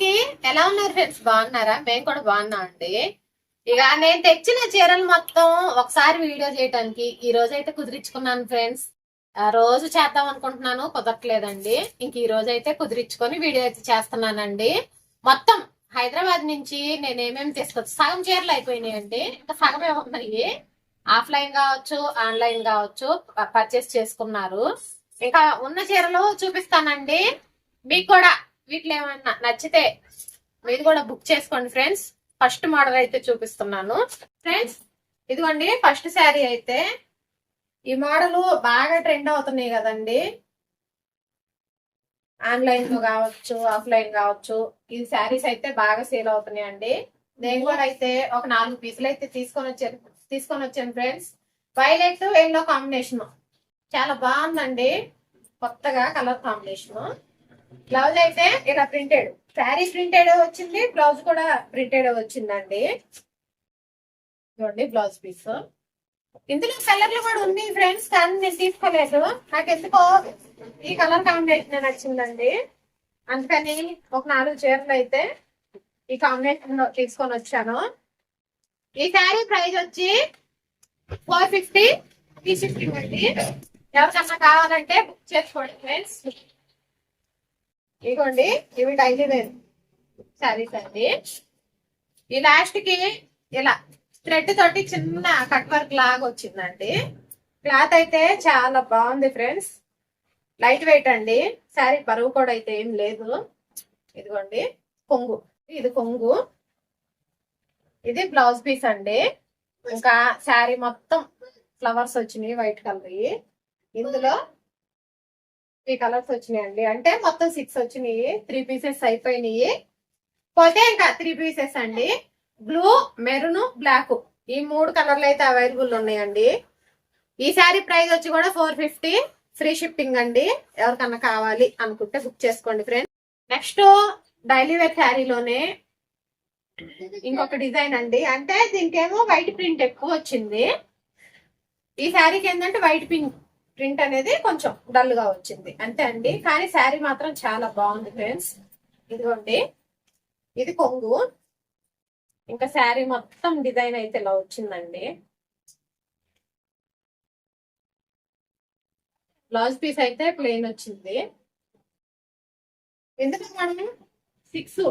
అందరికి ఎలా ఉన్నారు ఫ్రెండ్స్ బాగున్నారా? మేము కూడా బాగున్నాం అండి. ఇక నేను తెచ్చిన చీరలు మొత్తం ఒకసారి వీడియో చేయడానికి ఈ రోజు అయితే కుదిరించుకున్నాను ఫ్రెండ్స్ రోజు చేద్దాం అనుకుంటున్నాను కుదరట్లేదండి. ఇంక ఈ రోజు అయితే కుదిరించుకొని వీడియో అయితే చేస్తున్నానండి. మొత్తం హైదరాబాద్ నుంచి నేను ఏమేమి తీసుకొచ్చి సగం చీరలు అయిపోయినాయండి. ఇంకా సగమే ఉన్నాయి. ఆఫ్లైన్ కావచ్చు ఆన్లైన్ కావచ్చు పర్చేస్ చేసుకున్నారు. ఇంకా ఉన్న చీరలు చూపిస్తానండి. మీకు కూడా వీటిలో ఏమన్నా నచ్చితే మీరు కూడా బుక్ చేసుకోండి ఫ్రెండ్స్. ఫస్ట్ మోడల్ అయితే చూపిస్తున్నాను. ఫ్రెండ్స్ ఇదిగోండి ఫస్ట్ శారీ అయితే ఈ మోడల్ బాగా ట్రెండ్ అవుతున్నాయి కదండి. ఆన్లైన్లో కావచ్చు ఆఫ్లైన్ కావచ్చు ఈ శారీస్ అయితే బాగా సేల్ అవుతున్నాయి అండి. నేను కూడా అయితే ఒక నాలుగు పీసులు అయితే తీసుకొని వచ్చాను తీసుకొని వచ్చాను ఫ్రెండ్స్. Violet yellow combination. చాలా బాగుందండి. కొత్తగా కలర్ కాంబినేషన్. బ్లౌజ్ అయితే ఇలా ప్రింటెడ్ శారీ ప్రింటెడ్ వచ్చింది బ్లౌజ్ కూడా ప్రింటెడ్ వచ్చిందండి. చూడండి బ్లౌజ్ పీస్ ఇందులో కలర్లు కూడా ఉంది ఫ్రెండ్స్ కానీ నేను తీసుకోలేదు. నాకు ఎందుకో ఈ కలర్ కాంబినేషన్ నచ్చిందండి. అందుకని ఒక నాలుగు చీరలు అయితే ఈ కాంబినేషన్ తీసుకొని వచ్చాను. ఈ శారీ ప్రైస్ వచ్చి ఫోర్ ఫిఫ్టీ త్రీ ఫిఫ్టీ అండి. ఎవరికన్నా కావాలంటే బుక్ చేసుకోండి ఫ్రెండ్స్ ఇదిగోండి ఇవి డైలీ వేర్ శారీస్ అండి ఈ లాస్ట్కి ఇలా థ్రెడ్ తోటి చిన్న కట్ వర్క్ లాగా వచ్చిందండి. క్లాత్ అయితే చాలా బాగుంది ఫ్రెండ్స్ లైట్ వెయిట్ అండి. శారీ బరువు కూడా అయితే ఏం లేదు. ఇదిగోండి కొంగు. ఇది కొంగు. ఇది బ్లౌజ్ పీస్ అండి. ఇంకా శారీ మొత్తం ఫ్లవర్స్ వచ్చినాయి వైట్ కలర్ ఇందులో త్రీ కలర్స్ వచ్చినాయండి. అంటే మొత్తం సిక్స్ వచ్చినాయి. త్రీ పీసెస్ అయిపోయినాయి. పోతే ఇంకా త్రీ పీసెస్ అండి. బ్లూ మెరూన్ బ్లాక్ ఈ మూడు కలర్లు అయితే అవైలబుల్ ఉన్నాయండి. ఈ శారీ ప్రైస్ వచ్చి కూడా ఫోర్ ఫిఫ్టీ ఫ్రీ షిప్పింగ్ అండి. ఎవరికన్నా కావాలి అనుకుంటే బుక్ చేసుకోండి ఫ్రెండ్ నెక్స్ట్ డైలీ వేర్ శారీలోనే ఇంకొక డిజైన్ అండి. అంటే దీనికేమో వైట్ ప్రింట్ ఎక్కువ వచ్చింది. ఈ శారీకి ఏంటంటే వైట్ పింక్ ప్రింట్ అనేది కొంచెం డల్గా వచ్చింది. అంతే అండి. కానీ శారీ మాత్రం చాలా బాగుంది ఫ్రెండ్స్. ఇదిగోండి. ఇది కొంగు. ఇంకా శారీ మొత్తం డిజైన్ అయితే ఇలా వచ్చిందండి. బ్లౌజ్ పీస్ అయితే ప్లెయిన్ వచ్చింది. ఎందుకు మనం సిక్స్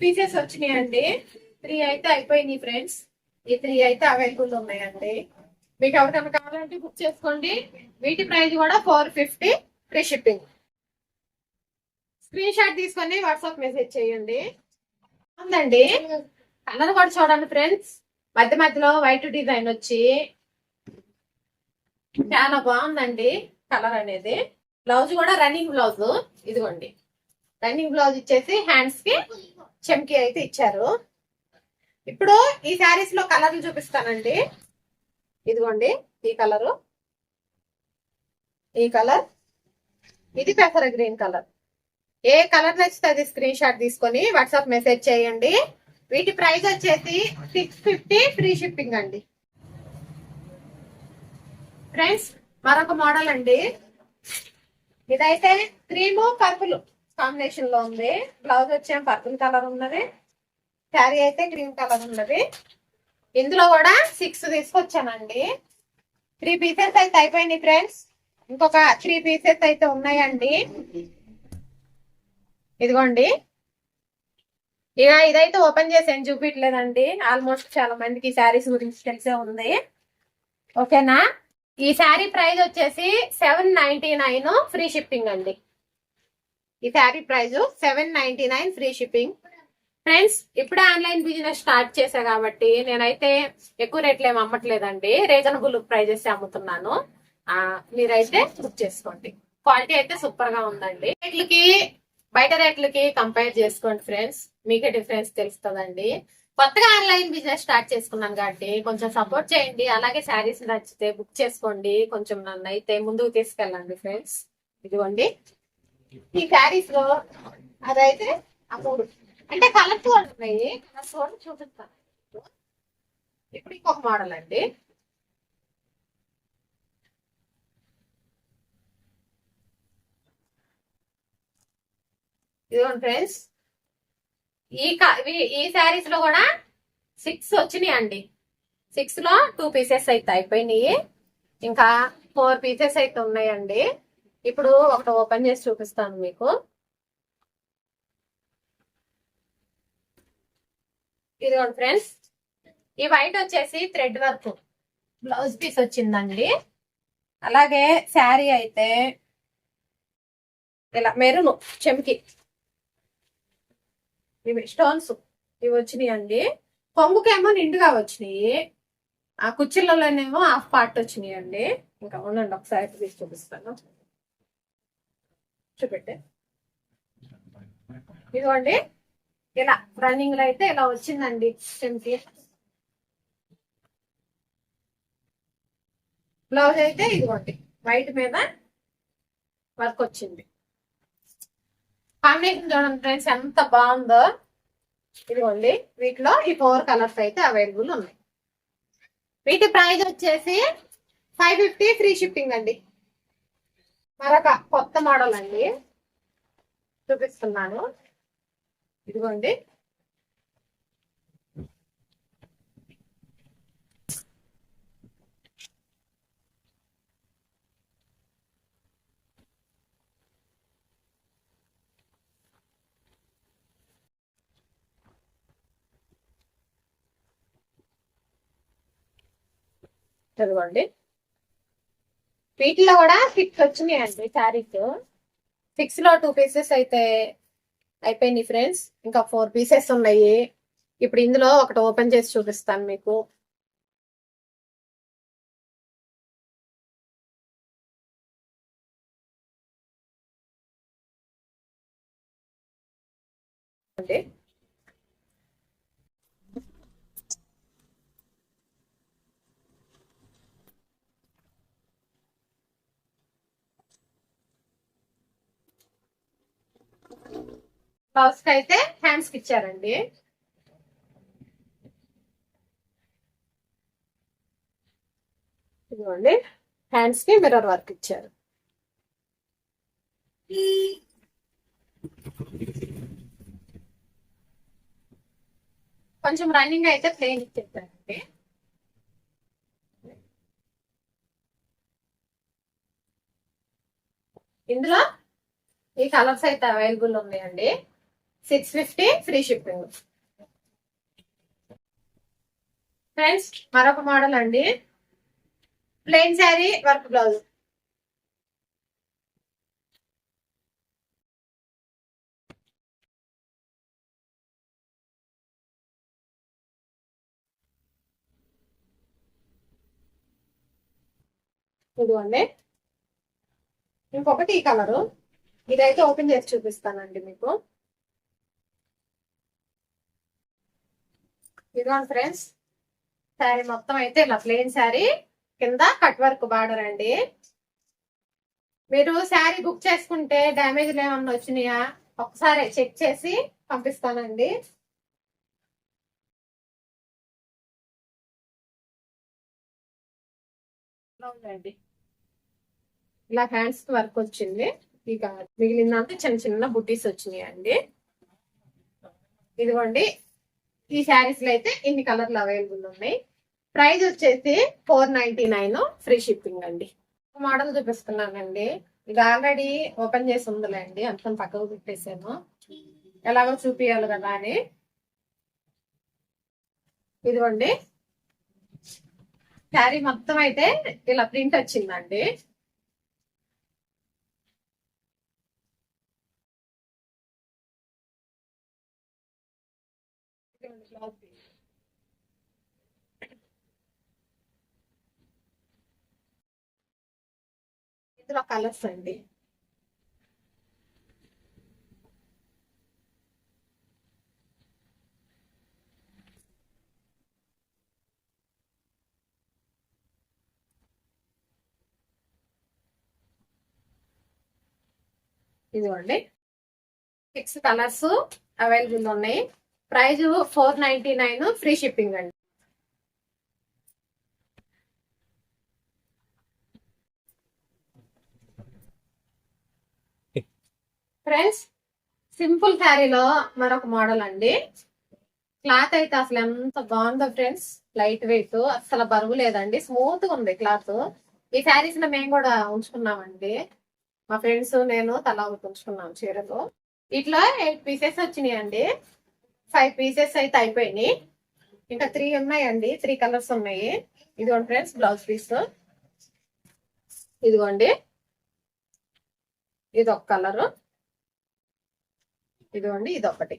పీసెస్ వచ్చినాయండి. త్రీ అయితే అయిపోయినాయి ఫ్రెండ్స్. ఈ త్రీ అయితే అవైలబుల్ ఉన్నాయండి. మీకు ఎవరికైనా కావాలంటే బుక్ చేసుకోండి. వీటి ప్రైస్ కూడా four fifty free shipping screenshot తీసుకొని వాట్సాప్ మెసేజ్ చేయండి. ఉందండి. కలర్ కూడా చూడండి ఫ్రెండ్స్ మధ్య మధ్యలో వైట్ డిజైన్ వచ్చి చాలా బాగుందండి కలర్ అనేది. బ్లౌజ్ కూడా రన్నింగ్ బ్లౌజ్ ఇదిగోండి. రన్నింగ్ బ్లౌజ్ ఇచ్చేసి హ్యాండ్స్కి చెమ్కి అయితే ఇచ్చారు. ఇప్పుడు ఈ శారీస్లో కలర్లు చూపిస్తానండి. ఇదిగోండి ఈ కలరు. ఈ కలర్ ఇది పెసర గ్రీన్ కలర్. ఏ కలర్ నచ్చితే అది స్క్రీన్ షాట్ తీసుకొని వాట్సాప్ మెసేజ్ చేయండి. వీటి ప్రైస్ వచ్చేసి సిక్స్ ఫిఫ్టీ ఫ్రీ షిప్పింగ్ అండి. ఫ్రెండ్స్ మరొక మోడల్ అండి. ఇదైతే క్రీము పర్పుల్ కాంబినేషన్లో ఉంది. బ్లౌజ్ వచ్చే పర్పుల్ కలర్ ఉన్నది. శారీ అయితే గ్రీన్ కలర్ ఉన్నది. ఇందులో కూడా సిక్స్ తీసుకొచ్చానండి. త్రీ పీసెస్ అయితే అయిపోయినాయి ఫ్రెండ్స్ ఇంకొక త్రీ పీసెస్ అయితే ఉన్నాయండి. ఇదిగోండి. ఇక ఇదైతే ఓపెన్ చేసి ఏం చూపించలేదండి ఆల్మోస్ట్ చాలా మందికి ఈ శారీస్ గురించి తెలిసే ఉంది. ఓకేనా? ఈ శారీ ప్రైస్ వచ్చేసి seven ninety nine free shipping అండి. ఈ sari price seven ninety nine free shipping friends ఇప్పుడే ఆన్లైన్ బిజినెస్ స్టార్ట్ చేసా కాబట్టి నేనైతే ఎక్కువ రేట్లు ఏమి అమ్మట్లేదండి. రీజనబుల్ ప్రైజెస్ అమ్ముతున్నాను. మీరైతే బుక్ చేసుకోండి. క్వాలిటీ అయితే సూపర్గా ఉందండి. రేట్లకి బయట రేట్లకి కంపేర్ చేసుకోండి ఫ్రెండ్స్. మీకే డిఫరెన్స్ తెలుస్తుందండి. కొత్తగా ఆన్లైన్ బిజినెస్ స్టార్ట్ చేసుకున్నాను కాబట్టి కొంచెం సపోర్ట్ చేయండి. అలాగే శారీస్ నచ్చితే బుక్ చేసుకోండి. కొంచెం నన్ను అయితే ముందుకు తీసుకెళ్ళండి ఫ్రెండ్స్. ఇదిగోండి. ఈ శారీస్లో అదైతే అప్పుడు అంటే కలర్స్ ఉన్నాయి కలర్స్ కూడా చూపిస్తాను ఇప్పుడు ఇంకొక మోడల్ అండి. ఇదిగోండి ఫ్రెండ్స్ ఈ ఈ- ఈ శారీస్లో కూడా సిక్స్ వచ్చినాయి అండి. సిక్స్లో టూ పీసెస్ అయితే అయిపోయినాయి. ఇంకా ఫోర్ పీసెస్ అయితే ఉన్నాయండి. ఇప్పుడు ఒకటి ఓపెన్ చేసి చూపిస్తాను మీకు. ఇదిగోండి ఫ్రెండ్స్ ఈ వైట్ వచ్చేసి థ్రెడ్ వర్క్. బ్లౌజ్ పీస్ వచ్చిందండి. అలాగే శారీ అయితే ఇలా మెరూన్ చెంకి ఇవి స్టోన్స్ ఇవి వచ్చినాయి అండి కొంగుకేమో నిండుగా వచ్చినాయి. ఆ కుర్చీలలోనేమో హాఫ్ పార్ట్ వచ్చినాయి అండి ఇంకా ఉండండి ఒకసారి తీసి చూపిస్తాను. చూపెట్టే. ఇదిగోండి. ఇలా రన్నింగ్లో అయితే ఇలా వచ్చిందండి? చెంకి బ్లౌజ్ అయితే ఇదిగోండి. వైట్ మీద వర్క్ వచ్చింది. కాంబినేషన్ చూడండి ఫ్రెండ్స్ ఎంత బాగుందో. ఇదిగోండి. వీటిలో ఈ ఫోర్ కలర్స్ అయితే అవైలబుల్ ఉన్నాయి. వీటి ప్రైస్ వచ్చేసి ఫైవ్ ఫిఫ్టీ ఫ్రీ షిప్పింగ్ అండి. మరొక కొత్త మోడల్ అండి. చూపిస్తున్నాను. ఇదిగోండి. చదవండి. వీటిలో కూడా సిక్స్ వచ్చినాయండి శారీస్ సిక్స్లో టూ పీసెస్ అయితే అయిపోయినాయి ఫ్రెండ్స్. ఇంకా ఫోర్ పీసెస్ ఉన్నాయి. ఇప్పుడు ఇందులో ఒకటి ఓపెన్ చేసి చూపిస్తాను మీకు. అంటే బ్లౌజ్కి అయితే హ్యాండ్స్కి ఇచ్చారండి. ఇదిగోండి హ్యాండ్స్కి మిర్రర్ వర్క్ ఇచ్చారు. కొంచెం రన్నింగ్ అయితే ప్లేన్ ఇచ్చేస్తారండి ఇందులో ఈ కలర్స్ అయితే అవైలబుల్ ఉన్నాయండి. Six fifty free shipping. Friends మరొక మోడల్ అండి. Plain sari work blouse. ఇదిగోండి. ఇంకొకటి ఈ కలరు. ఇదైతే ఓపెన్ చేసి చూపిస్తానండి మీకు. ఇదిగోండి ఫ్రెండ్స్ శారీ మొత్తం అయితే ఇలా ప్లెయిన్ శారీ కింద కట్ వర్క్ బార్డర్ అండి మీరు శారీ బుక్ చేసుకుంటే డ్యామేజ్ ఏమన్నా వచ్చినాయా? ఒకసారి చెక్ చేసి పంపిస్తానండి. ఇలా హ్యాండ్స్కి వర్క్ వచ్చింది. ఇక మిగిలిందంతా చిన్న చిన్న బుట్టీస్ వచ్చినాయి అండి ఇదిగోండి ఈ శారీస్లో అయితే ఇన్ని కలర్లు అవైలబుల్ ఉన్నాయి. ప్రైస్ వచ్చేసి four ninety nine free shipping అండి మోడల్ చూపిస్తున్నానండి. ఇది ఆల్రెడీ ఓపెన్ చేసి ఉందిలేండి. అంతం పక్కకు పెట్టేసాను. ఎలాగో చూపియాలి కదా అని. ఇదిగోండి. శారీ మొత్తం అయితే ఇలా ప్రింట్ వచ్చిందండి. ఇందులో కలర్స్ అండి. ఇదిగోండి. సిక్స్ కలర్స్ అవైలబుల్ ఉన్నాయి. Price four ninety nine free shipping అండి. ఫ్రెండ్స్ సింపుల్ శారీలో మరొక మోడల్ అండి. క్లాత్ అయితే అసలు ఎంత బాగుందో ఫ్రెండ్స్ లైట్ వెయిట్ అసలు బరువు లేదండి. స్మూత్గా ఉంది క్లాత్. ఈ శారీస్లో మేము కూడా ఉంచుకున్నామండి. మా ఫ్రెండ్స్ నేను తలా ఉంచుకున్నాం చీరలు. ఇట్లా ఎయిట్ పీసెస్ వచ్చినాయి అండి ఫైవ్ పీసెస్ అయితే అయిపోయినాయి. ఇంకా త్రీ ఉన్నాయండి. త్రీ కలర్స్ ఉన్నాయి. ఇదిగోండి ఫ్రెండ్స్ బ్లౌజ్ పీస్ ఇదిగోండి. ఇది ఒక కలర్ ఇదిగోండి ఇది ఒకటి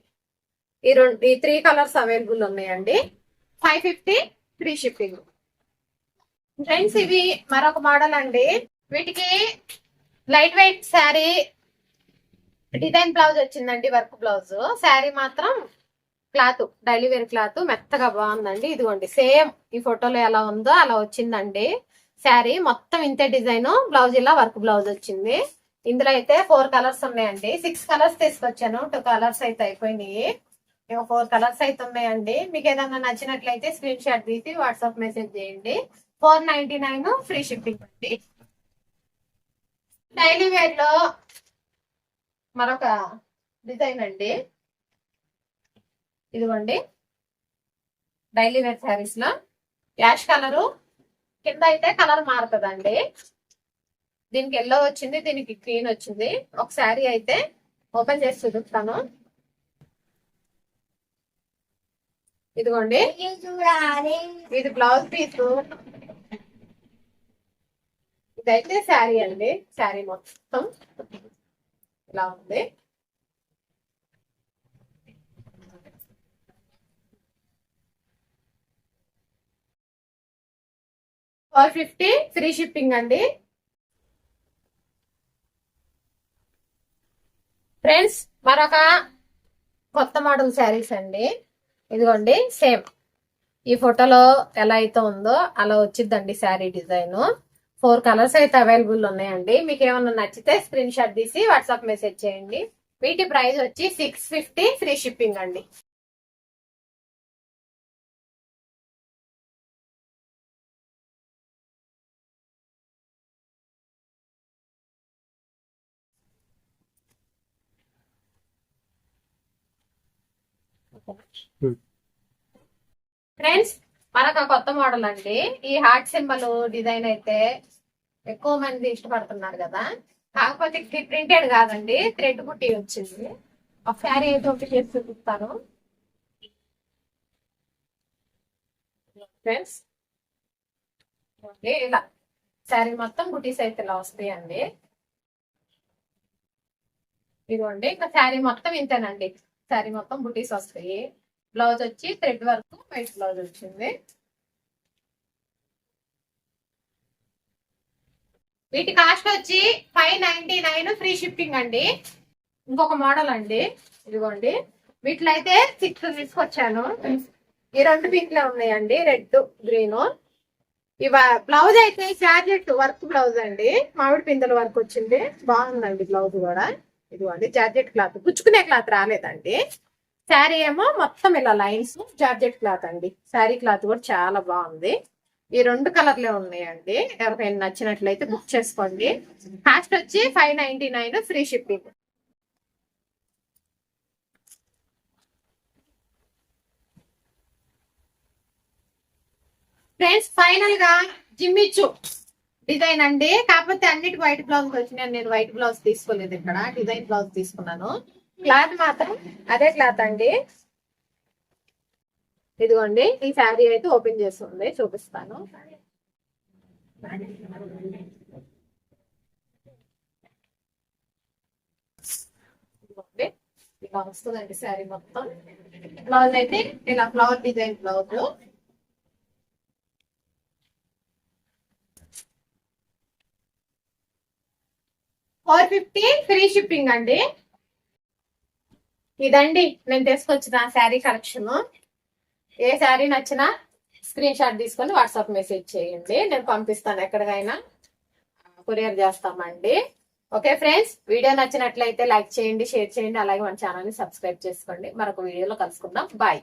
ఈ రెండు ఈ త్రీ కలర్స్ అవైలబుల్ ఉన్నాయండి. Five fifty free shipping friends ఇవి మరొక మోడల్ అండి. వీటికి light weight sari design blouse వచ్చిందండి వర్క్ బ్లౌజ్ శారీ మాత్రం క్లాత్ డైలీ వేర్ క్లాత్ మెత్తగా బాగుందండి. ఇదిగోండి సేమ్ ఈ ఫోటోలో ఎలా ఉందో అలా వచ్చిందండి. శారీ మొత్తం ఇంతే డిజైన్ బ్లౌజ్ ఇలా వర్క్ బ్లౌజ్ వచ్చింది. ఇందులో అయితే ఫోర్ కలర్స్ ఉన్నాయండి. సిక్స్ కలర్స్ తీసుకొచ్చాను టూ కలర్స్ అయితే అయిపోయినాయి. ఇంకా ఫోర్ కలర్స్ అయితే ఉన్నాయండి. మీకు ఏదైనా నచ్చినట్లయితే స్క్రీన్ షాట్ తీసి వాట్సాప్ మెసేజ్ చేయండి. Four ninety nine free shipping అండి. డైలీ వేర్లో మరొక డిజైన్ అండి. ఇదిగోండి. డైలీ వేర్ శారీస్లో యాష్ కలరు. కింద అయితే కలర్ మారుతుందండి. దీనికి ఎల్లో వచ్చింది దీనికి గ్రీన్ వచ్చింది. ఒక శారీ అయితే ఓపెన్ చేసి చూపిస్తాను. ఇదిగోండి. ఇది బ్లౌజ్ పీస్ ఇదైతే శారీ అండి. శారీ మొత్తం. ఇలా ఉంది. ఫోర్ ఫిఫ్టీ ఫ్రీ షిప్పింగ్ అండి. ఫ్రెండ్స్ మరొక కొత్త మోడల్ శారీస్ అండి. ఇదిగోండి సేమ్. ఈ ఫోటోలో ఎలా అయితే ఉందో అలా వచ్చిందండి శారీ డిజైన్. ఫోర్ కలర్స్ అయితే అవైలబుల్ ఉన్నాయండి. మీకు ఏమన్నా నచ్చితే స్క్రీన్ షాట్ తీసి వాట్సాప్ మెసేజ్ చేయండి. వీటి ప్రైస్ వచ్చి సిక్స్ ఫిఫ్టీ ఫ్రీ షిప్పింగ్ అండి. ఫ్రెండ్స్ మనకు కొత్త మోడల్ అండి. ఈ హార్ట్ సింబల్ డిజైన్ అయితే ఎక్కువ మంది ఇష్టపడుతున్నారు కదా. కాకపోతే ప్రింటెడ్ కాదండి థ్రెడ్ బుట్టి వచ్చింది. ఒక శారీ అయితే ఒకటి చేసి చూపిస్తాను. ఫ్రెండ్స్ ఇలా. శారీ మొత్తం బుటీస్ అయితే ఇలా వస్తాయండి. ఇదిగోండి ఇంకా శారీ మొత్తం ఇంతేనండి. శారీ మొత్తం బుటీస్ వస్తాయి. బ్లౌజ్ వచ్చి థ్రెడ్ వర్క్ వైట్ బ్లౌజ్ వచ్చింది. వీటి కాస్ట్ వచ్చి five ninety nine free shipping అండి. ఇంకొక మోడల్ అండి. ఇదిగోండి. వీటిలో అయితే సిక్స్ తీసుకొచ్చాను. ఈ రెండు పింక్లే ఉన్నాయండి. రెడ్ గ్రీన్ ఇవ బ్లౌజ్ అయితే షార్జెట్ వర్క్ బ్లౌజ్ అండి. మామిడి పిందల వర్క్ వచ్చింది. బాగుందండి బ్లౌజ్ కూడా. ఇదిగోండి జార్జెట్ క్లాత్. పుచ్చుకునే క్లాత్ రాలేదండి. శారీ ఏమో మొత్తం ఇలా లైన్స్ జార్జెట్ క్లాత్ అండి. శారీ క్లాత్ కూడా చాలా బాగుంది. ఈ రెండు కలర్లే ఉన్నాయండి. ఎవరికైనా నచ్చినట్లయితే బుక్ చేసుకోండి. కాస్ట్ వచ్చి five ninety nine free shipping. Friends ఫైనల్గా జిమ్మిచ్చు డిజైన్ అండి. కాకపోతే అన్నిటి వైట్ బ్లౌజ్ వచ్చినాయి. నేను వైట్ బ్లౌజ్ తీసుకోలేదు ఇక్కడ. డిజైన్ బ్లౌజ్ తీసుకున్నాను. క్లాత్ మాత్రం అదే క్లాత్ అండి. ఇదిగోండి. ఈ శారీ అయితే ఓపెన్ చేస్తుంది. చూపిస్తాను. ఇలా వస్తుందండి శారీ మొత్తం. బ్లౌజ్ అయితే ఇలా flower design blouse four fifty free shipping అండి. ఇదండి నేను తీసుకొచ్చిన శారీ కలెక్షన్. ఏ శారీ నచ్చినా స్క్రీన్ షాట్ తీసుకొని వాట్సాప్ మెసేజ్ చేయండి. నేను పంపిస్తాను ఎక్కడికైనా. కొరియర్ చేస్తామండి. ఓకే ఫ్రెండ్స్ వీడియో నచ్చినట్లయితే లైక్ చేయండి షేర్ చేయండి అలాగే మన ఛానల్ని సబ్స్క్రైబ్ చేసుకోండి. మరొక వీడియోలో కలుసుకుందాం. బాయ్.